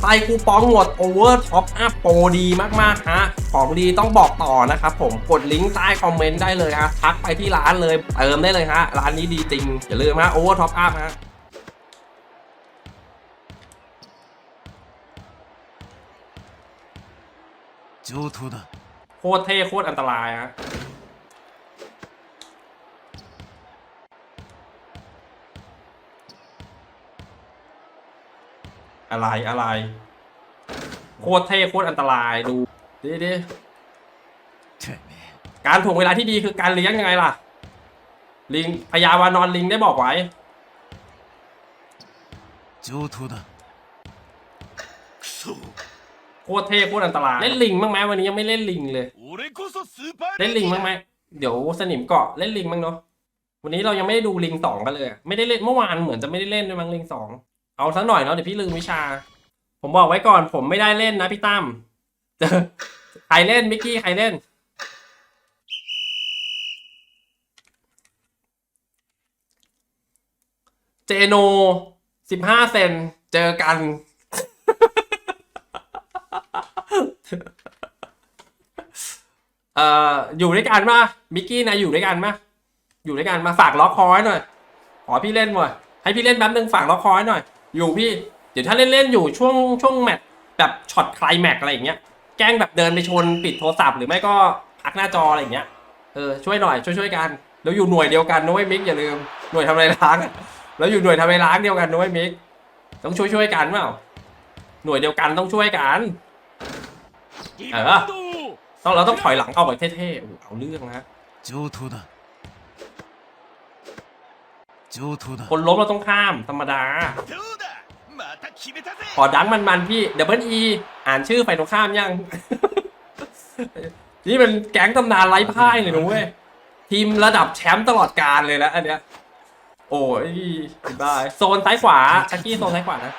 ไส่คูปองหมดโอเวอร์ท็อปอัพโปรดีมากๆฮะของดีต้องบอกต่อนะครับผมกดลิงก์ใต้คอมเมนต์ได้เลยฮะทักไปที่ร้านเลยเติมได้เลยฮะร้านนี้ดีจริง อย่าลืมฮะโอเวอร์ท็อปอัพฮะโคตรเท่โคตรอันตรายฮะ อะไรอะไร โคตรเท่โคตรอันตรายดูดิดิการถ่วงเวลาที่ดีคือการเลี้ยงยังไงล่ะ ลิงพยาวานอนลิงได้บอกไว้จูทูดโคตรเท่โคตรอันตราย เล่นลิงบ้างไหมวันนี้ยังไม่เล่นลิงเลย เล่นลิงบ้างไหมเดี๋ยวสนิมเกาะเล่นลิงบ้างเนาะวันนี้เรายังไม่ได้ดูลิงสองกันเลย ไม่ได้เล่นเมื่อวานเหมือนจะไม่ได้เล่นด้วยมั้งลิงสอง เอาสักหน่อยเนาะเดี๋ยวพี่ลืมวิชา ผมบอกไว้ก่อนผมไม่ได้เล่นนะพี่ตั้มจอใครเล่นมิกกี้ใครเล่น เจโนสิบห้าเซนเจอกัน เอ่ออยู่ด้วยกันปะมิกกี้นะอยู่ด้วยกันปะอยู่ด้วยกันมาฝากล็อกคอไว้หน่อยขอพี่เล่นหน่อยให้พี่เล่นแป๊บนึงฝากล็อกคอไว้หน่อย อยู่พี่ เดี๋ยวถ้าเล่นๆอยู่ช่วงช่วงแมตช์แบบช็อตคลายแม็กอะไรอย่างเงี้ย แกล้งแบบเดินไปชนปิดโทรศัพท์หรือไม่ก็พักหน้าจออะไรอย่างเงี้ย เออช่วยหน่อยช่วยช่วยกัน แล้วอยู่หน่วยเดียวกันนะเว้ยมิกอย่าลืม หน่วยทำไรล้าง แล้วอยู่หน่วยทำไรล้างเดียวกันนะเว้ยมิก ต้องช่วยช่วยกันเปล่า หน่วยเดียวกันต้องช่วยกัน เออต้องเราต้องถอยหลังเอาไบบเท่ๆเอาเรื่องนะคนล้มเราต้องข้ามธรรมดา ขอดันมันมันพี่เดับเบิลอีอ่านชื่อไฟตรงข้ามยัง นี่เป็นแก๊งตำนานไร้พ่ายเลยนุ้ยทีมระดับแชมป์ตลอดกาลเลยนะอันเนี้ย โอ้ยบ้าโซนซ้ายขวาชักกี้โซนซ้ายขวานะ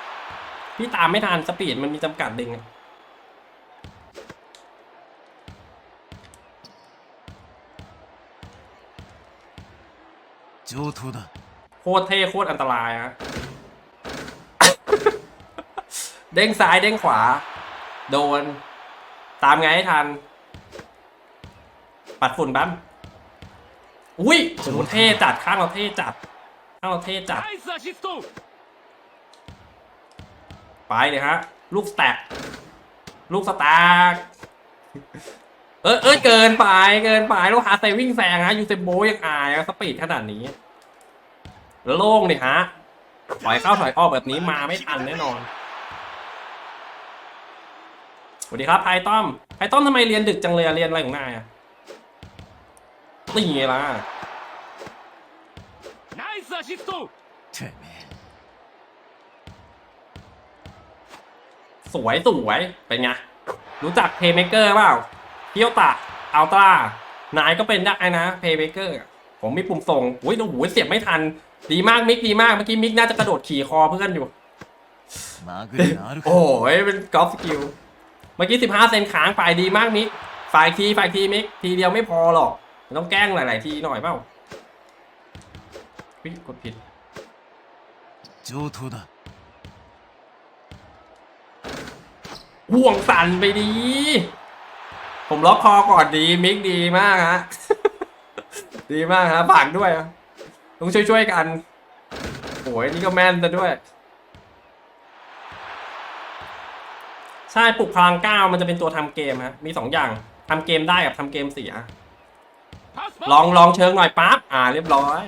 พี่ตามไม่ทันสปีดมันมีจำกัดดึงโคตรเท่โคตรอันตรายฮะ เด้งซ้ายเด้งขวา โดน ตามไงให้ทัน ปัดฝุ่นบ้ามอุ้ยโหเท่จัดข้างเราเท่จัดข้างเราเท่จัด ไปเลยฮะ ลูกแตกลูกสตาร์เออเออเกินไปเกินไปลูกหาเซวิ่งแซงฮะยูเซโบยังอายสปีดขนาดนี้โล่งเนี่ยฮะถอยเข้าถอยออกแบบนี้มาไม่ทันแน่นอน วัสดีครับไพต้อมไพต้อมทำไมเรียนดึกจังเลยอะเรียนอะไรของนายอะนี่ไงล่ะ ナイスアシストてめえ สวยสวยเป็นไง รู้จักเพย์เมเกอร์เปล่าเกียวตะอัลตร้านายก็เป็นได้นะเพย์เมเกอร์ผมมีปุ่มส่งอุ้ยโอ้โหเสียบไม่ทัน ดีมากมิกดีมาก เมื่อกี้มิกน่าจะกระโดดขี่คอเพื่อนอยู่ まぐれがあるか โอ้ยเป็นกอล์ฟสกิล เ มื่อกี้สิบห้าเซนค้างไปดีมากมิก ฝ่ายทีฝ่ายทีมิก ทีเดียวไม่พอหรอก ต้องแกล้งหลาย ๆ ทีหน่อยเปล่าวิกดผิด 上等だ ห่วงสั่นไปดี ผมล็อกคอก่อนดีมิกดีมากฮะ ดีมากฮะฝากด้วยอะต้องช่วยๆกันโอ้ยนี่ก็แม่นซะด้วย ใช่ปลุกพลังเก้ามันจะเป็นตัวทำเกมฮะมีสองอย่างทำเกมได้กับทำเกมเสีย ลองลองเชิงหน่อยปั๊บอ่า เรียบร้อย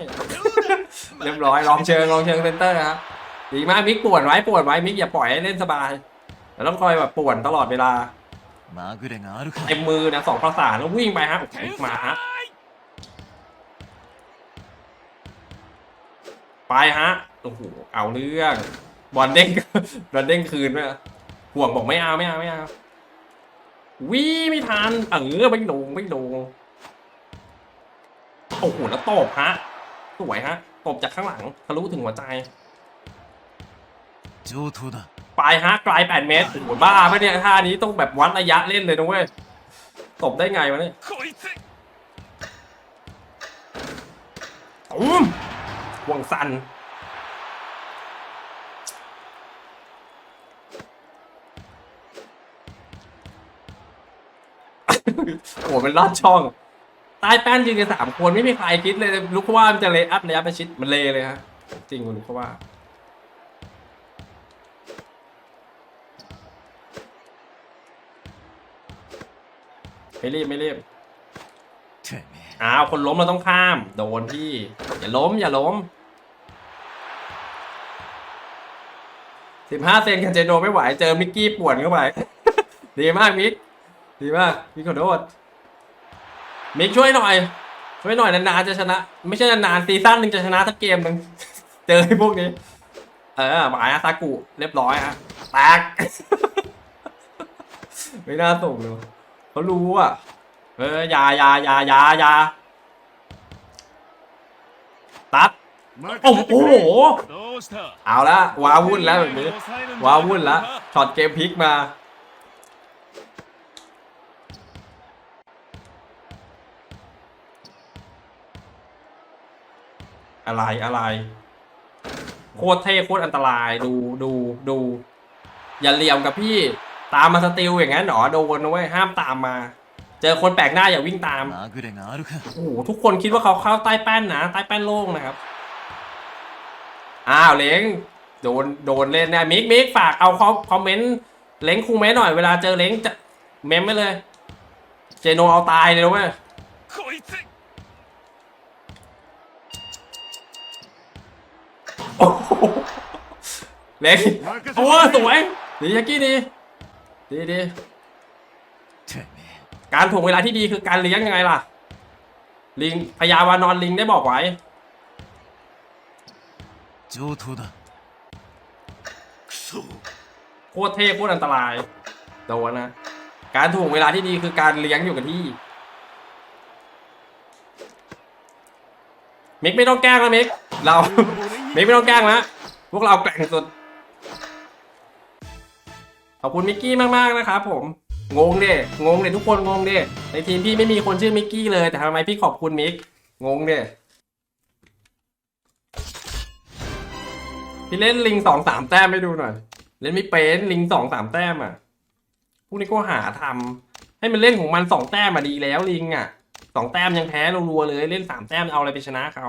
เรียบร้อยลองเชิงลองเชิงเซนเตอร์ครับดีมากมิกปวดไว้ปวดไว้มิกอย่าปล่อยให้เล่นสบายแต่ต้องคอยแบบปวดตลอดเวลาเอ็มมือนะสองภาษานแล้ววิ่งไปฮะโอ้โหมาฮะไปฮะโอ้โหเอาเรื่องบอลเด้งบอลเด้งคืนด้ว ห่วงบอกไม่เอาไม่เอาไม่เอาวิไม่ทันเออไม่โดงไม่โดงโอ้โหแล้วตบฮะสวยฮะตบจากข้างหลังทะลุถึงหัวใจจูทูปลายฮะไกลแปดเมตรโอ้โหบ้าไปะเนี่ยท่านี้ต้องแบบวัดระยะเล่นเลยนะเว้ยตบได้ไงวะเนี่ยตุ้มห่วงสัน โอ้โหมันลอดช่อง ตายแป้นจริงๆสามคนไม่มีใครคิดเลยลูกว่ามันจะเลอัพระยะประชิดมันเลเลยฮะ จริงคุณลูกว่าไม่รีบไม่รีบอ้าวคนล้มเราต้องข้าม โดนพี่ อย่าล้ม อย่าล้มสิบห้าเซนกันเจโนไม่ไหว เจอมิกกี้ป่วนเข้าไป ดีมากมิก ดีมากพี่ขอโทษมิกช่วยหน่อย ช่วยหน่อยนานๆจะชนะ ไม่ใช่นานๆซีซั่นหนึ่งจะชนะทั้งเกมหนึ่งเจอไอ้พวกนี้ เออหมายอาซากุเรียบร้อยฮะแตกไม่น่าส่งเลยเขารู้อะเออยายายายายาตัดโอ้โหเอาละว้าวุ่นแล้วแบบนี้ว้าวุ่นแล้วช็อตเกมพลิกมา อะไรอะไร โคตรเท่โคตรอันตรายดูดูดู อย่าเหลี่ยมกับพี่ตามมาสติลอย่างนั้นหรอโดนเว้ยห้ามตามมา เจอคนแปลกหน้าอย่าวิ่งตามโอ้โหทุกคนคิดว่าเขาเข้าใต้แป้นนะใต้แป้นโล่งนะครับอ้าวเล้งโดนโดนเล่นนะมิกมิกฝากเอาคอมเมนต์เล้งคูเม้หน่อยเวลาเจอเล้งจะเมมไปเลย เจโนเอาตายเลยรู้ไหม เล็กโอ้สวยดียากี้ดีดีดีการถ่วงเวลาที่ดีคือการเลี้ยงยังไงล่ะ ลิงพยาวานอนลิงได้บอกไว้จูทูดโคตรเท่โคตรอันตรายโดนนะ การถ่วงเวลาที่ดีคือการเลี้ยงอยู่กับที่มิกไม่ต้องแกล้งแล้วมิก เรา มิกไม่ต้องแกล้งแล้วพวกเราแกร่งสุด ขอบคุณมิกกี้มากๆนะครับผม งงเด้งงเด้ทุกคนงงเด้ในทีมพี่ไม่มีคนชื่อมิกกี้เลยแต่ทำไมพี่ขอบคุณมิก งงเด้พี่เล่นลิงสองสามแต้มให้ดูหน่อย เล่นไม่เป็นลิงสองสามแต้มอะ พวกนี้ก็หาทำให้มันเล่นของมันสองแต้มมาดีแล้วลิงอะสองแต้มยังแพ้รัวๆเลย เล่นสามแต้มเอาอะไรไปชนะเขา